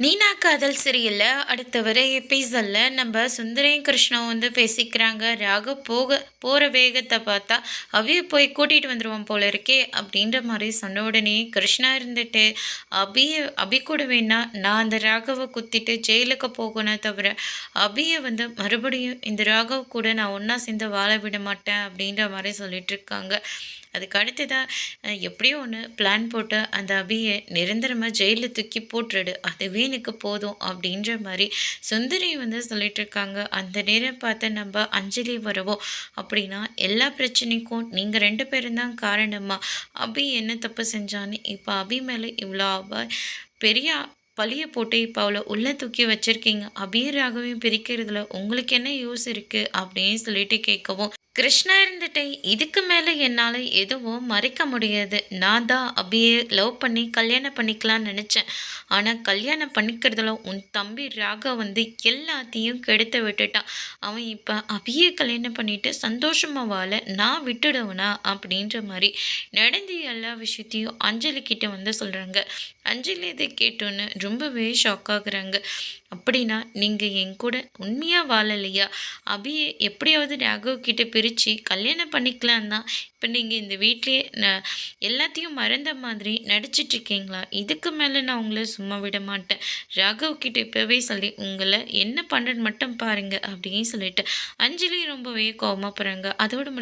நீனா காதல் சிறியில் அடுத்த வர எபிசோடில் நம்ம சுந்தரையும் கிருஷ்ணாவும் வந்து பேசிக்கிறாங்க. ராக போக போகிற வேகத்தை பார்த்தா அபியை போய் கூட்டிகிட்டு வந்துடுவோம் போல இருக்கே அப்படின்ற மாதிரி சொன்ன உடனே கிருஷ்ணா இருந்துட்டு அபியை அபி கூட வேணா நான் அந்த ராகவை குத்திட்டு ஜெயிலுக்கு போகணும் தவிர அபியை வந்து மறுபடியும் இந்த ராகவ் கூட நான் ஒன்றா சேர்ந்து வாழ விட மாட்டேன் அப்படின்ற மாதிரி சொல்லிட்டு இருக்காங்க. அதுக்கு அடுத்ததாக எப்படியோ ஒன்று பிளான் போட்டு அந்த அபியை நிரந்தரமாக ஜெயிலில் தூக்கி போட்டுடு அதுவே எனக்கு போதும் அப்படின்ற மாதிரி சுந்தரி வந்து சொல்லிட்டு இருக்காங்க அந்த நேரம் பார்த்து நம்ம அஞ்சலி வருவோம். அப்படின்னா எல்லா பிரச்சனைக்கும் நீங்கள் ரெண்டு பேரும் தான் காரணமாக அபி என்ன தப்பு செஞ்சான்னு? இப்போ அபி மேலே இவ்வளோ பெரிய பழிய போட்டு இப்போ அவளை உள்ளே தூக்கி வச்சுருக்கீங்க. அபியராகவையும் பிரிக்கிறதுல உங்களுக்கு என்ன யூஸ் இருக்குது அப்படின்னு சொல்லிட்டு கேட்கவும் கிருஷ்ணா இருந்துட்டு இதுக்கு மேலே என்னால் எதுவும் மறைக்க முடியாது. நான் தான் அபியே லவ் பண்ணி கல்யாணம் பண்ணிக்கலாம்னு நினச்சேன். ஆனால் கல்யாணம் பண்ணிக்கிறதுல உன் தம்பி ராகா வந்து எல்லாத்தையும் கெடுத்து விட்டுட்டான். அவன் இப்போ அபியை கல்யாணம் பண்ணிட்டு சந்தோஷமாக வாழ நான் விட்டுடுவனா? அப்படின்ற மாதிரி நடந்த எல்லா விஷயத்தையும் அஞ்சலி கிட்ட வந்து சொல்கிறாங்க அஞ்சலி இதை கேட்டோன்னு ரொம்பவே ஷாக் ஆகுறாங்க. அப்படின்னா நீங்கள் என் கூட உண்மையாக வாழலையா? அபியை எப்படியாவது ராகவ் கிட்ட பிரித்து கல்யாணம் பண்ணிக்கலாம் தான் இப்போ நீங்கள் இந்த வீட்லேயே நான் எல்லாத்தையும் மறந்த மாதிரி நடிச்சிட்ருக்கீங்களா இதுக்கு மேலே நான் உங்களை சும்மா விட மாட்டேன். ராகவ் கிட்ட இப்போவே சொல்லி உங்களை என்ன பண்ணுறது மட்டும் பாருங்கள் அப்படின்னு சொல்லிட்டு அஞ்சலி ரொம்பவே கோவமாக போகிறாங்க அதோட